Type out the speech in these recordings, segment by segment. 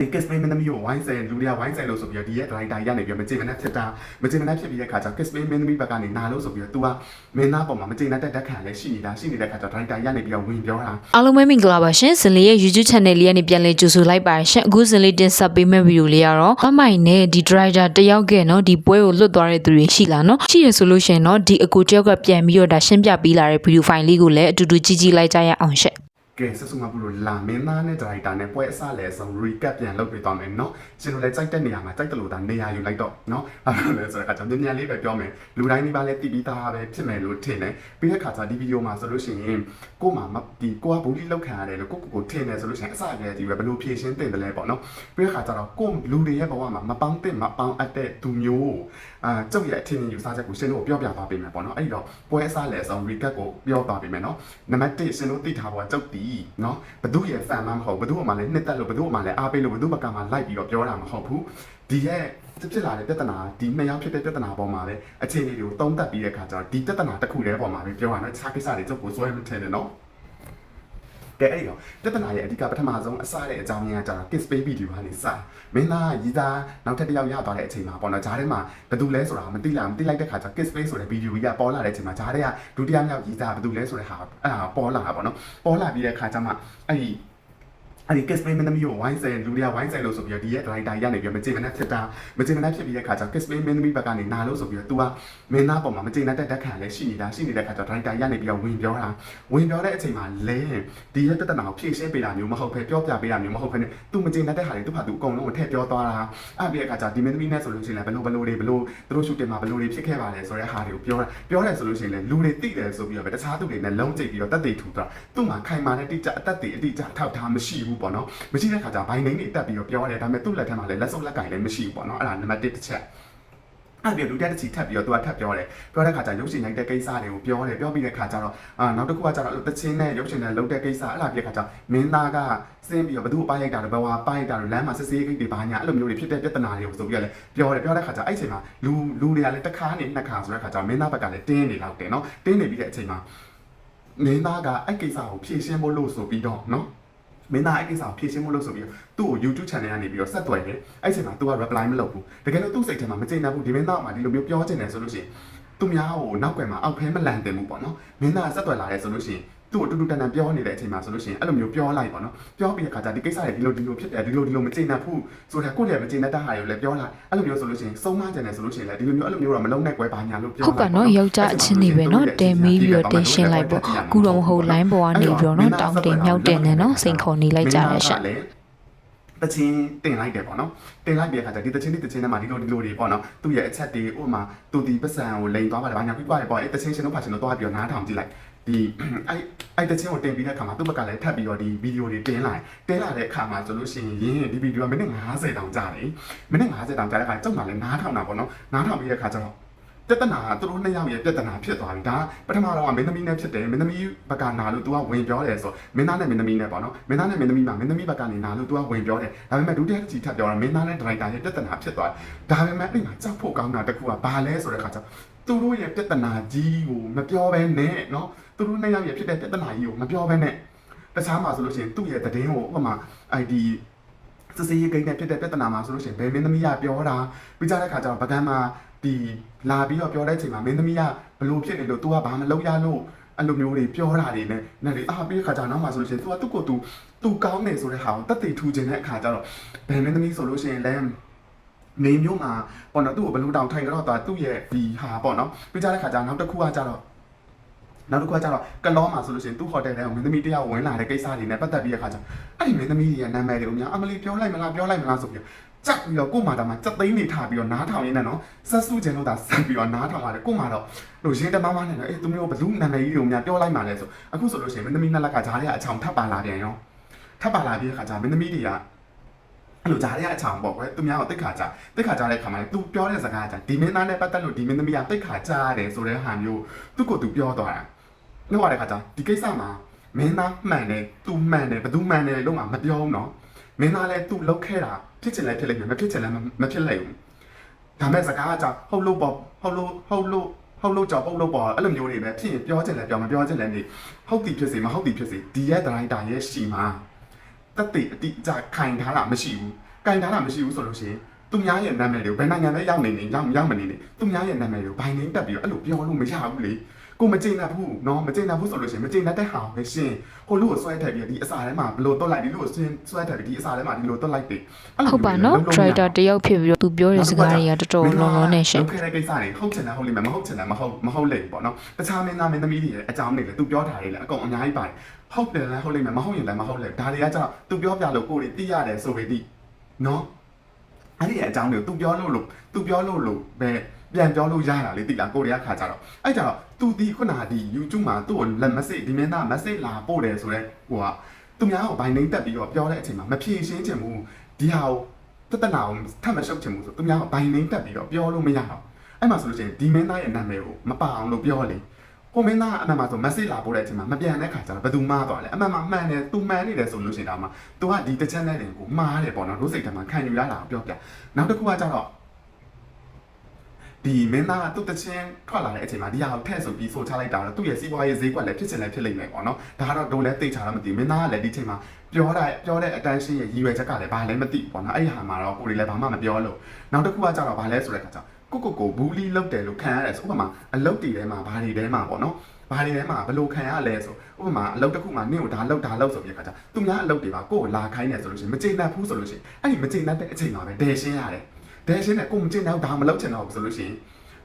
ဒီ kiss play မင်းသမီးကိုဝိုင်းဆယ်လူတွေကဝိုင်းဆယ်လို့ဆိုပြီးတော့ဒီရဲ့ driver ရနေပြီးမကြေမနက်ဖြစ်တာမကြေမနက်ဖြစ်ပြီးတဲ့ခါကျ kiss play မင်းသမီးဘက်ကနေနာလို့ဆိုပြီးတော့ तू ကမင်းသားပေါ်မှာမကြေနပ်တဲ့တက်ခံလည်းရှိနေတာရှိနေတဲ့ခါကျ driver ရနေပြီးတော့ဝင်ပြောတာအားလုံးပဲမင်္ဂလာပါရှင်ဇင်လေးရဲ့ YouTube channel လေးကနေပြန်လည်ကြိုဆိုလိုက်ပါရှင်အခုဇင်လေးတင်ဆက်ပေးမယ့်ဗီဒီယိုလေးကတော့အမိုင်နဲ့ဒီ driver တယောက်ကနော်ဒီပွဲကိုလွတ်သွားတဲ့သူတွေရှိလာနော်ရှိရဆိုလို့ရှင်နော်ဒီအကူတယောက်ကပြန်ပြီးတော့ဒါရှင်းပြပေးလာတဲ့ဗီဒီယိုဖိုင်လေးကိုလည်းအတူတူကြည့်ကြည့်လိုက်ကြရအောင်ရှင့် ကဲဆက်စုံမဘူးလို့လာမင်းသားနဲ့ driver နဲ့ပွဲအစလည်းဆုံး recap ပြန်လုပ်ပေးသွားမယ်เนาะရှင်တို့လည်းစိုက်တဲ့နေရာမှာစိုက်တယ်လို့ဒါနေရာယူလိုက်တော့เนาะအဲ့လိုလဲဆိုတဲ့ခါကျမြန်မြန်လေးပဲပြောမယ်လူတိုင်းဒီပါလဲတည်ပြီးသားပဲဖြစ်မယ်လို့ထင်တယ်ပြီးတဲ့ခါကျဒီဗီဒီယိုမှာဆိုလို့ရှိရင်ကို့မှာဒီကိုကဘူလီလောက်ခံရတယ်လို့ကိုကိုကိုထင်တယ်ဆိုလို့ရှိရင်အစကတည်းကဒီပဲဘယ်လိုဖြည့်ရှင်းတင်တယ်လဲပေါ့เนาะပြီးတဲ့ခါကျတော့ကို့လူတွေရဲ့ဘဝမှာမပေါင်းတဲ့မပေါင်းအပ်တဲ့သူမျိုး အာကျုပ်ရဲ့အထင်မြင်ယူဆချက်ကိုရှင်တို့ပြောပြသွားပေးမယ်ပေါ့နော်အဲ့ဒီတော့ပွဲအစားလဲအောင် recap ကိုပြောသွားပေးမယ်နော်နံပါတ်1ရှင်တို့သိထားဖို့ကျုပ်တီနော်ဘသူရဲ့ဖန်မှမဟုတ်ဘသူ့အမှလည်းနှစ်သက်လို့ဘသူ့အမှလည်းအားပေးလို့ဘသူ့ဘက်ကမှလိုက်ပြီးတော့ပြောတာမဟုတ်ဘူးဒီရဲ့ဖြစ်လာတဲ့ပြဿနာဒီနှစ်ယောက်ဖြစ်တဲ့ပြဿနာပေါ်မှာလည်းအခြေအနေတွေကိုသုံးသပ်ပြီးတဲ့အခါကျတော့ဒီပြဿနာတစ်ခုတည်းပေါ်မှာပဲပြောရအောင်ခြားကိစ္စတွေကျုပ်ကိုစွဲမထင်နဲ့နော် ကဲအဲ့တော့ပြဿနာရဲ့အဓိကပထမဆုံးအစတဲ့အကြောင်းရင်းကကျတော့ kiss baby ဒီကနေစမင်းသားရီးသားနောက်ထပ်တစ်ယောက်ရသွားတဲ့အချိန်မှာပေါ့နော်ဂျားထဲမှာဘယ်သူလဲဆိုတာမသိလားမသိလိုက်တဲ့ခါကျ kiss baby ဆိုတဲ့ဗီဒီယိုကြီးကပေါ်လာတဲ့အချိန်မှာဂျားထဲကဒုတိယမြောက်ရီးသားဘယ်သူလဲဆိုတဲ့ဟာအဲ့ဒါပေါ်လာတာပေါ့နော်ပေါ်လာပြီးတဲ့ခါကျမှအဲ့ဒီ အဲ့ဒီ kiss play မင်းသမီးကိုဝိုင်းဆယ်လူတွေကဝိုင်းဆယ်လို့ဆိုပြီးတော့ဒီရဲ့ driver ရနေပြီးမကြေမနက်ဖြစ်တာမကြေမနက်ဖြစ်ပြီးတဲ့ခါကျ kiss play မင်းသမီးဘက်ကနေနာလို့ဆိုပြီးတော့ तू ကမင်းသားပေါ်မှာမကြေနပ်တဲ့တက်ခံလည်းရှိနေတာရှိနေတဲ့ခါကျ driver ရနေပြီးတော့ဝင်ပြောတာဝင်ပြောတဲ့အချိန်မှာလဲဒီရဲ့တက်တနာကိုဖြည့်ရှင်းပေးတာမျိုးမဟုတ်ဘဲပြောပြပေးတာမျိုးမဟုတ်ဘဲနဲ့ तू မကြေနပ်တဲ့ဟာတွေ तू ဖာ तू အကုန်လုံးကိုထည့်ပြောသွားတာအဲ့ပြီးတဲ့ခါကျဒီမင်းသမီးနဲ့ဆိုလို့ရှိရင်လည်းဘလို့ဘလို့တွေဘလို့သူတို့ရှူတင်မှာဘလို့တွေဖြစ်ခဲ့ပါလဲဆိုတဲ့ဟာတွေကိုပြောတာပြောတယ်ဆိုလို့ရှိရင်လည်းလူတွေသိတယ်ဆိုပြီးတော့ပဲတခြားသူတွေနဲ့လုံးကျိတ်ပြီးတော့တက်တွေထူတာသူ့မှာခိုင်မာတဲ့တိကျအသက်တွေအတိအကျထောက်ထားမရှိဘူး ပေါ့နော်မရှိတဲ့ခါကျဘိုင်းနေနေတက်ပြီးတော့ပြောတယ်ဒါပေမဲ့သူ့လက်ထက်မှာလည်းလက်စုပ်လက်ကင်လည်းမရှိဘူးပေါ့နော်အဲ့ဒါနံပါတ်1တစ်ချက်အဲ့ဒီလူတက်တစ်ချီထပ်ပြီးတော့သူကထပ်ပြောတယ်ပြောတဲ့ခါကျရုပ်ရှင်ရိုက်တဲ့ကိစ္စတွေကိုပြောတယ်ပြောပြီးတဲ့ခါကျတော့အာနောက်တစ်ခုကကျတော့အဲ့လိုတချင်းနဲ့ရုပ်ရှင်နဲ့လုပ်တဲ့ကိစ္စအဲ့လားပြတဲ့ခါကျမင်းသားကစင်းပြီးတော့ဘသူ့အပိုင်းရိုက်တာတော့ဘဝပိုင်းရိုက်တာတော့လမ်းမှာစစ်စေးကိတ်တွေဘာညာအဲ့လိုမျိုးတွေဖြစ်တဲ့ပြဿနာတွေကိုဆိုပြီးတော့လည်းပြောတယ်ပြောတဲ့ခါကျအဲ့ချိန်မှာလူလူတွေကလည်းတစ်ခါနေနှစ်ခါဆိုတဲ့ခါကျမင်းသားဘက်ကလည်းတင်းနေလောက်တယ်နော်တင်းနေပြီးတဲ့အချိန်မှာမင်းသားကအဲ့ကိစ္စကိုဖြေရှင်းဖို့လို့ဆိုပြီးတော့နော် မင်းသားအဲ့ကိစ္စကိုဖြည့်ရှင်းဖို့လုပ်ဆိုပြီးတော့သူ့ကို YouTube channel ကနေပြီးတော့ဆက်သွယ်တယ်အဲ့ချိန်မှာ तू က reply မလုပ်ဘူးတကယ်လို့သူ့စိတ်ထဲမှာမကျေနပ်ဘူးဒီမင်းသားကမှဒီလိုမျိုးပြောချင်တယ်ဆိုလို့ရှိရင်သူများကိုနောက်ကွယ်မှာအောက်ဖဲမလန်တင်ဘူးပေါ့နော်မင်းသားကဆက်သွယ်လာတယ်ဆိုလို့ရှိရင် သူ့ကိုတူတူတန်တန်ပြောနေတဲ့အချိန်မှာဆိုလို့ရှိရင်အဲ့လိုမျိုးပြောလိုက်ပေါ့နော်ပြောပြီးတဲ့ခါကျဒီကိစ္စတွေဒီလိုဒီလိုဖြစ်တယ်ဒီလိုဒီလိုမကျေနပ်ဘူးဆိုတော့ကိုယ့်လည်းမကျေနပ်တဲ့ဟာတွေကိုလည်းပြောလိုက်အဲ့လိုမျိုးဆိုလို့ရှိရင်စုံမကြတယ်ဆိုလို့ရှိရင်လည်းဒီလိုမျိုးအဲ့လိုမျိုးတော့မလုံးနဲ့ကွယ်ပါညာလို့ပြောဟုတ်ပါနော်ယောက်ျားအချင်းတွေပဲနော်တဲမေးပြီးတော့တင်ရှင်းလိုက်ပေါ့ကူတော့မဟုတ် line ပေါ်ကနေပြီးတော့နော်တောင်းတင်မြောက်တင်နေနော်စိန်ခေါ်နေလိုက်ကြရရှင့်တချင်းတင်လိုက်တယ်ပေါ့နော်တင်လိုက်တဲ့အခါကျဒီတချင်းဒီတချင်းထဲမှာဒီလိုဒီလိုတွေပေါ့နော်သူ့ရဲ့အချက်တွေဥပမာသူဒီပတ်စံကိုလိန်သွားပါတယ်ဘာညာပြီးသွားတယ်ပေါ့အဲတချင်းရှင်တို့ဖာရှင်တို့သွားပြီးတော့နားထောင်ကြည့်လိုက် ဒီအဲ့အဲ့တချင်းကိုတင်ပြီးတဲ့အခါမှာသူ့ဘက်ကလည်းထပ်ပြီးတော့ဒီဗီဒီယိုတွေတင်လိုက်တင်လာတဲ့အခါမှာဆိုလို့ရှိရင်ဒီဗီဒီယိုကမိနစ်90တောင်ကြာတယ်မိနစ်90တောင်ကြာတဲ့အခါကျုံမှလည်းနားထောင်တာပေါ့နော်နားထောင်ပြီးတဲ့အခါကျတော့ပြဿနာကသူတို့နှစ်ယောက်ရဲ့ပြဿနာဖြစ်သွားပြီဒါပထမတော့ကမင်းသမီးနဲ့ဖြစ်တယ်မင်းသမီးဘက်ကနာလို့ तू ကဝင်ပြောတယ်ဆိုမင်းသားနဲ့မင်းသမီးနဲ့ပေါ့နော်မင်းသားနဲ့မင်းသမီးမှာမင်းသမီးဘက်ကနေနာလို့ तू ကဝင်ပြောတယ်ဒါပေမဲ့ဒုတိယတစ်ချီထပ်ပြောတော့မင်းသားနဲ့ဒရိုက်တာရဲ့ပြဿနာဖြစ်သွားတယ်ဒါပေမဲ့အဲ့မှာကြောက်ဖို့ကောင်းတာတစ်ခုကဘာလဲဆိုတဲ့ခါကျ သူတို့ရဲ့ပြဿနာကြီးကိုမပြောဘဲနဲ့နော်သူတို့နှစ်ယောက်ရဲ့ဖြစ်တဲ့ပြဿနာကြီးကိုမပြောဘဲနဲ့တခြားမှာဆိုလို့ရှိရင်သူ့ရဲ့သတင်းကိုဥပမာ ID စစေးရေးကိန်းနဲ့ဖြစ်တဲ့ပြဿနာမှာဆိုလို့ရှိရင်ဘယ်မင်းသမီးကပြောတာပြီးကြတဲ့ခါကျတော့ဗကန်းမှာဒီလာပြီးတော့ပြောတဲ့အချိန်မှာမင်းသမီးကဘလို့ဖြစ်နေလို့ तू ကဘာမလုပ်ရလို့အဲ့လိုမျိုးတွေပြောတာတွေနဲ့နဲ့ဒီအာပြီးတဲ့ခါကျတော့နောက်မှဆိုလို့ရှိရင် तू ကသူ့ကိုယ် तू तू ကောင်းနေဆိုတဲ့ဟာကိုတက်တည်ထူခြင်းတဲ့အခါကျတော့ဘယ်မင်းသမီးဆိုလို့ရှိရင်လည်း နေမျိုးမှာပေါ့နော်သူ့ကိုဘလို့တောင်ထိုင်ကြတော့သွားသူ့ရဲ့ဒီဟာပေါ့နော်ပြီးကြတဲ့ခါကျတော့နောက်တစ်ခုကကျတော့နောက်တစ်ခုကကျတော့ကလောမှာဆိုလို့ရှိရင်သူ့ဟိုတယ်ထဲကိုမင်းသမီးတယောက်ဝင်လာတဲ့ကိစ္စတွေနဲ့ပတ်သက်ပြီးတဲ့ခါကျတော့အဲ့ဒီမင်းသမီးရဲ့နာမည်တွေကိုများအမလီပြောလိုက်မလားပြောလိုက်မလားဆိုပြီးကြက်ပြီးတော့ကို့မာတာမှာစက်သိန်းနေထားပြီးတော့နားထောင်ရင်းနဲ့နော်ဆက်စုခြင်းလို့သာဆက်ပြီးတော့နားထောင်ရတယ်ကို့မာတော့လို့ရင်းတမမနဲ့နော်အေးသူမျိုးဘလူးနာမည်ကြီးတွေကိုများပြောလိုက်မှလဲဆိုအခုဆိုလို့ရှိရင်မင်းသမီးနှစ်လက်ကဂျားရဲ့အချောင်ထပ်ပါလာပြန်ရောထပ်ပါလာပြီးတဲ့ခါကျမင်းသမီးတွေက အဲ့လိုဂျားရဲ့အချောင်ပေါ့ကွယ်သူများကိုတိတ်ခါကြတိတ်ခါကြတဲ့ခါမှာသူပြောတဲ့စကားကဒီမင်းသားနဲ့ပတ်သက်လို့ဒီမင်းသမီးကတိတ်ခါကြရတယ်ဆိုတဲ့ဟာမျိုးသူ့ကိုသူပြောသွားတာနောက်ရတဲ့ခါကျဒီကိစ္စမှာမင်းသားမှန်တယ်သူမှန်တယ်ဘသူမှန်တယ်လို့မှမပြောဘူးနော်မင်းသားလည်းသူ့လောက်ခဲ့တာဖြစ်ချင်လည်းဖြစ်လိမ့်မယ်မဖြစ်ချင်လည်းမဖြစ်လိမ့်ဘူးဒါမဲ့စကားကကြောင့်ဟုတ်လို့ပေါ့ဟုတ်လို့ဟုတ်လို့ဟုတ်လို့ကြောင့်ဟုတ်လို့ပေါ့အဲ့လိုမျိုးတွေပဲဖြစ်ရင်ပြောချင်လည်းပြောမပြောချင်လည်းနေဟုတ်သည်ဖြစ်စေမဟုတ်သည်ဖြစ်စေဒီရဲ့ဒရိုက်တာရဲ့ရှီမှာ တက်တိအတိအကျခိုင်ထားတာမရှိဘူးကင်ထားတာမရှိဘူးဆိုလို့ရှိရင်သူများရဲ့နာမည်တွေကိုဘယ်နိုင်ငံပဲရောက်နေနေရောက်ရောက်မနေနေသူများရဲ့နာမည်တွေကိုဘိုင်နေတက်ပြီးတော့အဲ့လိုပြောလို့မရဘူးလေ ကိုမကြိမ်တာဘူးနော်မကြိမ်တာဘူးဆိုလို့ရှိရင်မကြိမ်တတ်တဲ့ဟာပဲရှင်ဟိုလူကိုဆွဲထည့်ပြီးဒီအစာထဲမှာဘလို့တွက်လိုက်ဒီလူကိုဆွဲဆွဲထည့်ပြီးဒီအစာထဲမှာဒီလိုတွက်လိုက်တယ်ဟုတ်ပါနော် trader တယောက်ဖြစ်ပြီးတော့သူပြောတဲ့စကားတွေကတော်တော်လုံးလုံးနဲ့ရှင်ခဲ့တဲ့ကိစ္စတွေဟုတ်ချင်တာဟုတ်လိမ့်မယ်မဟုတ်ချင်တာမဟုတ်မဟုတ်လိမ့်ပေါ့နော်တခြားမင်းသားမင်းသမီးတွေလည်းအကြောင်းတွေလည်းသူပြောတာတွေလည်းအကုန်အများကြီးပါတယ်ဟုတ်တယ်လည်းဟုတ်လိမ့်မယ်မဟုတ်ရင်လည်းမဟုတ်လိမ့်ဒါတွေကကြောင့်သူပြောပြလို့ကိုယ်တွေသိရတယ်ဆိုပေသည့်နော်အဲ့ဒီအကြောင်းတွေကို तू ပြောလို့လို့ तू ပြောလို့လို့ပဲ ပြန်ပြောလို့ရတာလေတိလားကိုရီးယားခါကြတော့အဲ့ကြတော့သူဒီခုနကဒီ YouTube မှာသူ့ကိုလက် message ဒီမင်းသား message လာပို့တယ်ဆိုတော့ဟိုကသူများကိုဘိုင်နှိမ့်တက်ပြီးတော့ပြောတဲ့အချိန်မှာမဖြေရှင်းချင်ဘူးဒီဟာကိုတတနာကိုထပ်မရှုပ်ချင်ဘူးဆိုသူများကိုဘိုင်နှိမ့်တက်ပြီးတော့ပြောလို့မရတော့အဲ့မှာဆိုလို့ရှိရင်ဒီမင်းသားရဲ့နာမည်ကိုမပအောင်လို့ပြောလေကိုမင်းသားအမှန်မှာဆို message လာပို့တဲ့အချိန်မှာမပြန်တဲ့ခါကျတော့ဘယ်သူမှားသွားလဲအမှန်မှာမှန်တယ်သူမှန်နေတယ်ဆိုလို့ရှိရင်ဒါမှ तू ကဒီတစ်ချက်နဲ့တင်ကိုမှားတယ်ပေါ့နော်တို့စိတ်ထဲမှာခံယူရတာကိုပြောပြနောက်တစ်ခုကကျတော့ ဒီမင်းသားကသူ့တချင်းထွက်လာတဲ့အချိန်မှာဒီဟာကိုထည့်ဆိုပြီးဆိုချလိုက်တာတော့သူ့ရဲ့စီးပွားရေးဈေးကွက်လည်းဖြစ်ချင်လည်းဖြစ်လိမ့်မယ်ပေါ့နော်ဒါကတော့ဒိုလည်းသိချာတော့မသိဘူးမင်းသားကလည်းဒီချိန်မှာပြောတဲ့ပြောတဲ့အတန်းရှင်းရဲ့ရည်ရွယ်ချက်ကလည်းဘာလည်းမသိဘူးပေါ့နော်အဲ့ဒီဟာမှာတော့ကိုယ်တွေလည်းဘာမှမပြောလို့နောက်တစ်ခုကကျတော့ဘာလဲဆိုတဲ့ခါကျကိုကိုကိုဘူးလီလုတ်တယ်လို့ခံရတယ်ဆိုဥပမာအလုတ်တီထဲမှာဘာတွေထဲမှာပေါ့နော်ဘာတွေထဲမှာဘယ်လိုခံရလဲဆိုဥပမာအလုတ်တစ်ခုမှာနင့်ကိုဒါလုတ်ဒါလုတ်ဆိုပြီးခါကျသူများအလုတ်တွေပါကိုယ်ကိုလာခိုင်းတယ်ဆိုလို့ရှိရင်မကျေနပ်ဘူးဆိုလို့ရှိရင်အဲ့ဒီမကျေနပ်တဲ့အချိန်မှာပဲဒဲရှင်းရတယ် ဒဲရှင်းတဲ့ကိုမကျေနပ်ဒါမလုတ်ချင်တော့ဘူးဆိုလို့ရှိရင်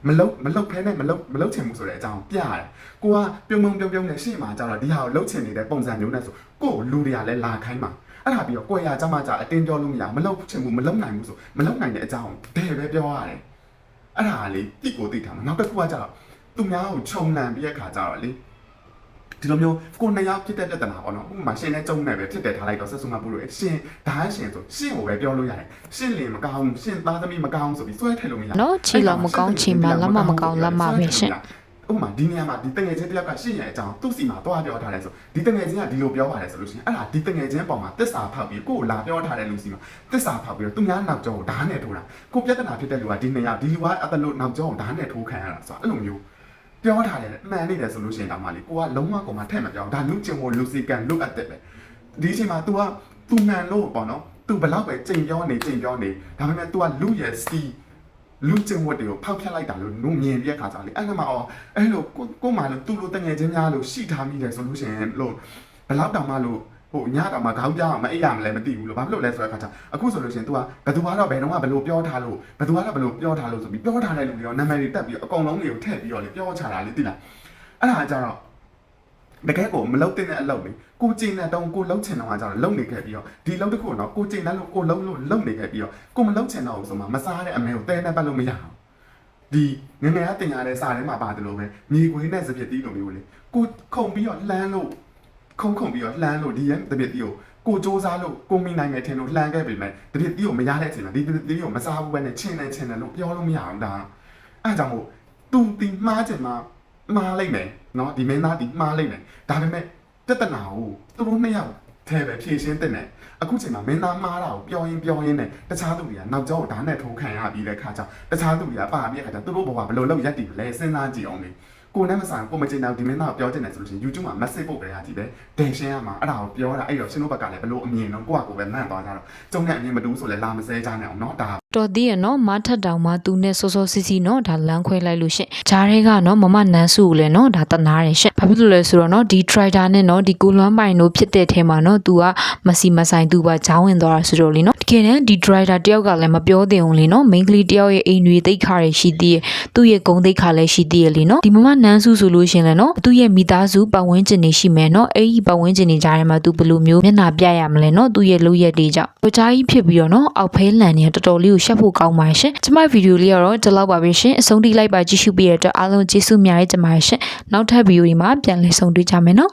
မလုတ်မလုတ်ဖဲနဲ့မလုတ်မလုတ်ချင်ဘူးဆိုတဲ့အကြောင်းပြရတယ်။ကိုကပြုံပြုံပြုံပြုံနဲ့ရှေ့မှာကျတော့ဒီဟာကိုလုတ်ချင်နေတဲ့ပုံစံမျိုးနဲ့ဆိုကိုကိုလူတွေကလည်းလာခိုင်းမှာအဲ့ဒါပြီးတော့ကိုယ်ရကြမှာကြအတင်းပြောလို့မရမလုတ်ချင်ဘူးမလုတ်နိုင်ဘူးဆိုမလုတ်နိုင်တဲ့အကြောင်းဒဲပဲပြောရတယ်။အဲ့ဒါကလေတိကိုတိထားမှာနောက်တစ်ခုကကျတော့သူများကိုခြုံလန့်ပြီးတဲ့ခါကျတော့လေ ဒီလိုမျိုးကိုနှစ်ယောက်ဖြစ်တဲ့ပြဿနာပေါ့နော်ဥပမာရှင်နဲ့ကြုံနေပဲဖြစ်တယ်ထားလိုက်တော့ဆက်စုံမပူလို့ရှင်ဒါရှင်ဆိုရှင်ကိုပဲပြောလို့ရတယ်ရှင်လင်မကောင်းရှင်သားသမီးမကောင်းဆိုပြီးစွဲထည့်လို့မရနော်ချီလောက်မကောင်းချီမှာလက်မမကောင်းလက်မပဲရှင်ဥပမာဒီနေရာမှာဒီတငယ်ချင်းတစ်ယောက်ကရှင့်ရဲ့အကြောင်းသူ့စီမှာသွားပြောထားတယ်ဆိုဒီတငယ်ချင်းကဒီလိုပြောပါတယ်ဆိုလို့ရှိရင်အဲ့ဒါဒီတငယ်ချင်းပုံမှာတစ္ဆာဖောက်ပြီးကိုယ်ကိုလာပြောထားတဲ့လူစီမှာတစ္ဆာဖောက်ပြီးတော့သူများနောက်ကျောကိုဓာတ်နဲ့ထိုးတာကိုပြဿနာဖြစ်တဲ့လူကဒီနေရာဒီလူကအတလို့နောက်ကျောကိုဓာတ်နဲ့ထိုးခံရတာဆိုတော့အဲ့လိုမျိုး ပြောထားတယ်အမှန်နေတယ်ဆိုလို့ရှိရင်ဒါမှလေကိုကလုံးဝကောင်မထည့်မပြောဒါလူချင်းကိုလူစီကန်လုတ်အပ်တဲ့ပဲဒီအချိန်မှာ तू က तू မှန်လို့ပေါ့နော် तू ဘလောက်ပဲကြင်ပြောနေကြင်ပြောနေဒါပေမဲ့ तू ကလူရဲ့စီ လူကျင်ဝတ်တွေကိုဖောက်ဖျက်လိုက်တာလို့နုမြင်ပြက်ခါကြလေအဲ့ဒါမှအော်အဲ့လိုကိုကိုမှလို့သူ့လိုတငယ်ချင်းများလို့ရှိထားမိတယ်ဆိုလို့ရှိရင်လို့ဘယ်လောက်တောင်မှလို့ ဟိုညတောင်မှခေါင်းပြောင်းမအိပ်ရမလဲမသိဘူးလို့ဘာဖြစ်လို့လဲဆိုတဲ့ခါကျအခုဆိုလို့ရှိရင် तू ကဘယ်သူကတော့ဘယ်တော့မှဘယ်လိုပြောထားလို့ဘယ်သူကတော့ဘယ်လိုပြောထားလို့ဆိုပြီးပြောထားတဲ့လူတွေရောနာမည်တွေတက်ပြီးအကုန်လုံးတွေကိုထည့်ပြီးတော့လေပြောချတာလေသိလားအဲ့ဒါကကြတော့တကယ်ကိုမလုတ်တဲ့အလုပ်လေကိုကျင်တဲ့တုံးကိုလုတ်ချင်တော့ကကြတော့လုတ်နေခဲ့ပြီးတော့ဒီလုတ်တစ်ခုတော့ကိုကျင်တဲ့လို့ကိုလုတ်လို့လုတ်နေခဲ့ပြီးတော့ကိုမလုတ်ချင်တော့ဘူးဆိုမှမစားတဲ့အမေကိုတဲနဲ့ပတ်လို့မရအောင်ဒီငငယ်ကတင်ရတဲ့စာထဲမှာပါတယ်လို့ပဲမြေခွေးနဲ့စပြစ်တီးလိုမျိုးလေကိုခုံပြီးတော့လှမ်းလို့ ခုံခုံပြီးတော့လှမ်းလို့ဒီရဲ့တပည့်တီကိုကိုစ조사လို့ကိုမိနိုင်မယ်ထင်လို့လှမ်းခဲ့ပြီမယ်တပည့်တီကိုမရတဲ့အချိန်မှာဒီတပည့်တီကိုမစားဘူးပဲနဲ့ချင်းနဲ့ချင်းနဲ့လို့ပြောလို့မရအောင်ဒါအဲကြောင့်မို့သူဒီမှားချင်မှာမှားလိုက်မယ်နော်ဒီမင်းသားဒီမှားလိုက်မယ်ဒါပေမဲ့ပြဿနာကိုသူတို့နှစ်ယောက်ထဲပဲဖြည့်ရှင်းတင်တယ်အခုချိန်မှာမင်းသားမှားတာကိုပြောရင်ပြောရင်းနဲ့တခြားသူတွေကနောက်ကျောင်းဓာတ်နဲ့ထိုးခံရပြီးတဲ့ခါကျတခြားသူတွေကပါပြီးတဲ့ခါကျသူတို့ဘဝဘယ်လိုလုပ်ရတည်မလဲစဉ်းစားကြည့်အောင်လေ ကိုနဲ့မဆိုင်ကိုမကျင်တော့ဒီမင်းသားကိုပြောချင်တယ်ဆိုလို့ရှိရင် YouTube မှာ message ပို့ကြရကြည့်ပဲဒန်ရှင်းရမှာအဲ့ဒါကိုပြောတာအဲ့တော့ရှင်တို့ဘက်ကလည်းဘယ်လိုအမြင်တော့ကိုကကိုပဲမှန်သွားကြတော့ကျုံနဲ့အမြင်မတူဆိုလဲလာမစဲကြနဲ့အောင်เนาะဒါ တော်သေးရနော်မထက်တောင်မှသူနဲ့စောစောစီစီနော်ဒါလမ်းခွဲလိုက်လို့ရှင်ဂျားတွေကနော်မမနန်းစုကိုလည်းနော်ဒါတနာတယ်ရှင်ဘာဖြစ်လို့လဲဆိုတော့နော်ဒီ trader နဲ့နော်ဒီကိုလွမ်းပိုင်တို့ဖြစ်တဲ့ထဲမှာနော် तू ကမစီမဆိုင်သူပါဂျောင်းဝင်သွားတာဆိုတော့လေနော်တကယ်တမ်းဒီ driver တယောက်ကလည်းမပြောသင့်အောင်လေနော် main ကလေးတယောက်ရဲ့အိမ်တွေတိတ်ခါရရှိသေးရဲ့သူ့ရဲ့ဂုံတိတ်ခါလည်းရှိသေးရဲ့လေနော်ဒီမမနန်းစုဆိုလို့ရှင်လည်းနော်သူ့ရဲ့မိသားစုပတ်ဝန်းကျင်တွေရှိမယ်နော်အဲ့ဒီပတ်ဝန်းကျင်တွေကြားထဲမှာ तू ဘယ်လိုမျိုးမျက်နှာပြရမလဲနော်သူ့ရဲ့လုပ်ရက်တွေကြောင့်ကိုကြားကြီးဖြစ်ပြီးတော့နော်အောက်ဖဲလန်နေတော်တော်လေးကိုရှက်ဖို့ကောင်းပါရှင်ကျမဗီဒီယိုလေးကတော့ဒီလောက်ပါပဲရှင်အဆုံးထိလိုက်ပါကြည့်ရှုပေးရတဲ့အတွက်အားလုံးကျေးဇူးအများကြီးတင်ပါတယ်ရှင်နောက်ထပ်ဗီဒီယိုဒီမှာပြန်လည်ဆုံတွေ့ကြမယ်နော်